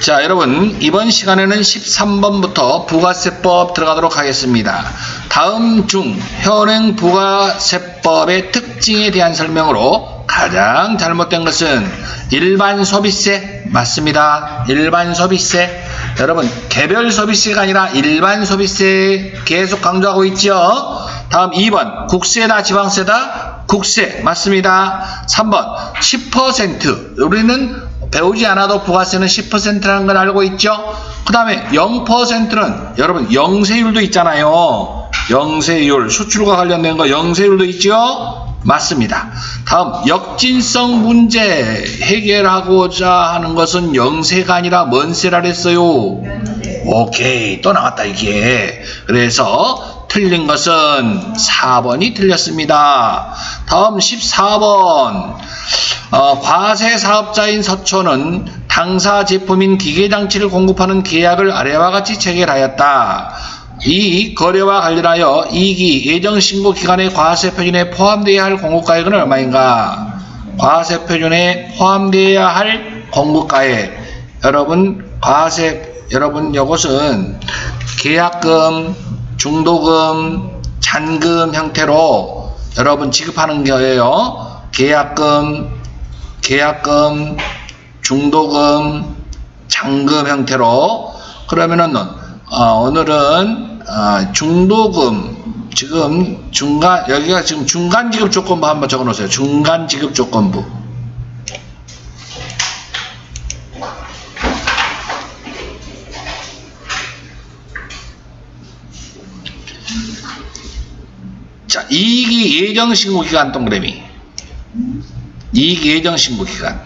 자, 여러분, 이번 시간에는 13번부터 부가세법 들어가도록 하겠습니다. 다음 중 현행 부가세법의 특징에 대한 설명으로 가장 잘못된 것은 일반 소비세 맞습니다. 일반 소비세. 여러분, 개별 소비세가 아니라 일반 소비세 계속 강조하고 있죠. 다음 2번 국세다 지방세다 국세 맞습니다. 3번 10% 우리는 배우지 않아도 부가세는 10%라는 걸 알고 있죠. 그 다음에 0%는 여러분 영세율도 있잖아요. 영세율 수출과 관련된 거 영세율도 있죠. 맞습니다. 다음 역진성 문제 해결하고자 하는 것은 영세가 아니라 뭔세라 그랬어요. 오케이 또 나왔다 이게. 그래서 틀린 것은 4번이 틀렸습니다. 다음 14번. 어, 과세 사업자인 서초는 당사 제품인 기계장치를 공급하는 계약을 아래와 같이 체결하였다. 이 거래와 관련하여 이기 예정신고 기간의 과세 표준에 포함되어야 할 공급가액은 얼마인가? 과세 표준에 포함되어야 할 공급가액. 여러분, 과세, 여러분, 이것은 계약금, 중도금, 잔금 형태로 여러분 지급하는 거예요. 계약금, 계약금, 중도금, 잔금 형태로 그러면은 어, 오늘은 어, 중도금 지금 중간 여기가 지금 중간 지급 조건부 한번 적어 놓으세요. 중간 지급 조건부. 자, 이익이 예정 신고 기간 동그라미. 이익 예정 신고 기간.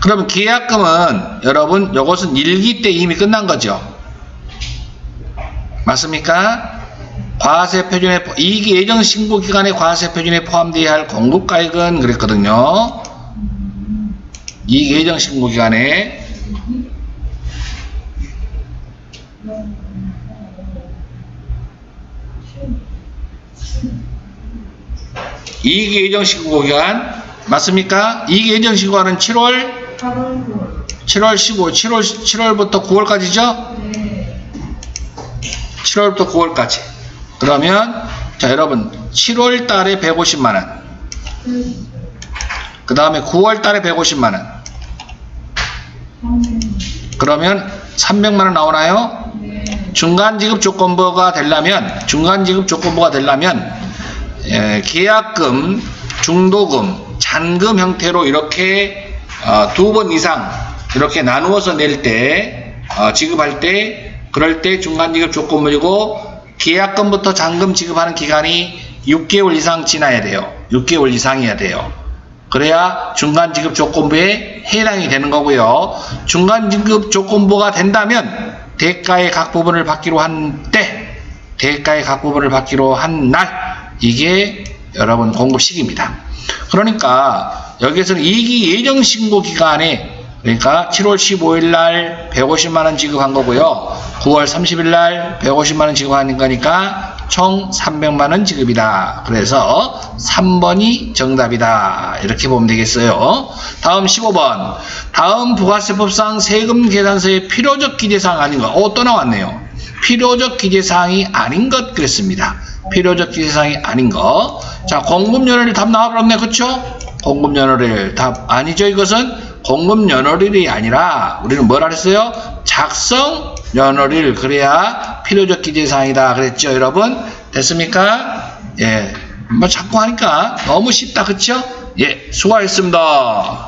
그러면 계약금은 여러분 이것은 일기 때 이미 끝난 거죠. 맞습니까? 과세 표준에 포- 이익이 예정 신고 기간에 과세 표준에 포함되어야 할 공급 가액은 그랬거든요. 이익 예정 신고 기간에 이익 예정 신고 기간 맞습니까? 이익 예정 신고하는 7월 7월 15, 7월 7월부터 9월까지죠? 7월부터 9월까지. 그러면 자 여러분 7월 달에 150만 원. 그 다음에 9월 달에 150만 원. 그러면 300만 원 나오나요? 중간 지급 조건부가 되려면 중간 지급 조건부가 되려면 예, 계약금, 중도금, 잔금 형태로 이렇게 어, 두번 이상 이렇게 나누어서 낼때 지급할 때 그럴 때 중간 지급 조건물이고 계약금부터 잔금 지급하는 기간이 6개월 이상 지나야 돼요. 6개월 이상이어야 돼요. 그래야 중간 지급 조건부에 해당이 되는 거고요. 중간 지급 조건부가 된다면 대가의 각 부분을 받기로 한 때, 대가의 각 부분을 받기로 한 날, 이게 여러분 공급 시기입니다. 그러니까 여기에서는 이익이 예정 신고 기간에 그러니까 7월 15일 날 150만 원 지급한 거고요. 9월 30일 날 150만 원 지급하는 거니까 총 300만 원 지급이다. 그래서 3번이 정답이다. 이렇게 보면 되겠어요. 다음 15번. 다음 부가세법상 세금 계산서의 필요적 기재사항 아닌 것. 어, 또 나왔네요. 필요적 기재사항이 아닌 것 그랬습니다. 필요적 기재사항이 아닌 것. 자, 공급연월일 답 나와버렸네. 그쵸? 공급연월일 답 아니죠. 이것은 공급연월일이 아니라 우리는 뭐라 그랬어요? 작성 연월일 그래야 필요적 기재사항이다 그랬죠 여러분 됐습니까? 예, 뭐 자꾸 하니까 너무 쉽다 그쵸? 예, 수고하셨습니다.